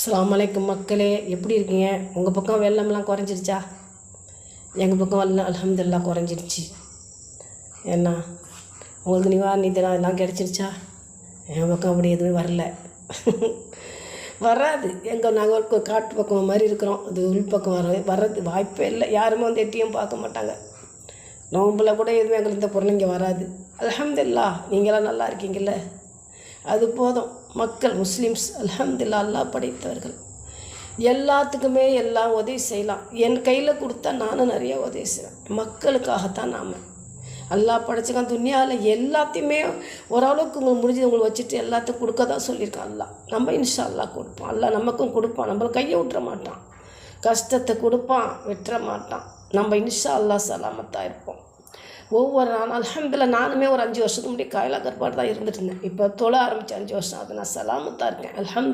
அஸ்லாம் வலைக்கும் மக்களே எப்படி இருக்கீங்க? உங்கள் பக்கம் வெள்ளம்லாம் குறைஞ்சிருச்சா எங்கள் பக்கம் வெள்ளம் அலமதுல்லாம் குறைஞ்சிருச்சு என்ன உங்களுக்கு நிவாரணி நிதி எல்லாம் கிடச்சிருச்சா? என் பக்கம் அப்படி எதுவும் வரல. வராது. எங்கள் நாங்கள் ஒரு காட்டு பக்கம் மாதிரி இருக்கிறோம். அது உள் பக்கம் வர வர்றது வாய்ப்பே இல்லை. யாருமே வந்து எட்டியும் பார்க்க மாட்டாங்க. நோம்பில் கூட எதுவும் எங்களுக்கு இந்த பொருள் இங்கே வராது. அலமதுல்லா நீங்களாம் நல்லா இருக்கீங்கல்ல? அது போதும். மக்கள் முஸ்லீம்ஸ் அலமதுல்லா அல்லாஹ் படைத்தவர்கள். எல்லாத்துக்குமே எல்லாம் உதவி செய்யலாம். என் கையில் கொடுத்தா நானும் நிறைய உதவி செய்வேன். மக்களுக்காகத்தான் நாம். அல்லாஹ் படைச்சிக்கான் துனியாவில் எல்லாத்தையுமே ஓரளவுக்கு உங்களுக்கு முடிஞ்சது உங்களுக்கு வச்சுட்டு எல்லாத்துக்கும் கொடுக்க தான் சொல்லியிருக்கான் அல்லா நம்ம இன்ஷா அல்லாஹ் கொடுப்பான் அல்லாஹ் நமக்கும் கொடுப்பான். நம்மளை கையை விட்டுற மாட்டான். கஷ்டத்தை கொடுப்பான் விட்டுற மாட்டான். நம்ம இன்ஷா அல்லாஹ் சலாமத்தாக இருப்போம். ஒவ்வொரு நாளும் அலமதுல நானுமே ஒரு அஞ்சு வருஷத்துக்கு முன்னாடி காயலா கற்பாடு தான் இருந்துட்டு இருந்தேன். இப்போ தொழ ஆரம்பித்த அஞ்சு வருஷம் அது நான் சலாமத்தாக இருக்கேன். அலமது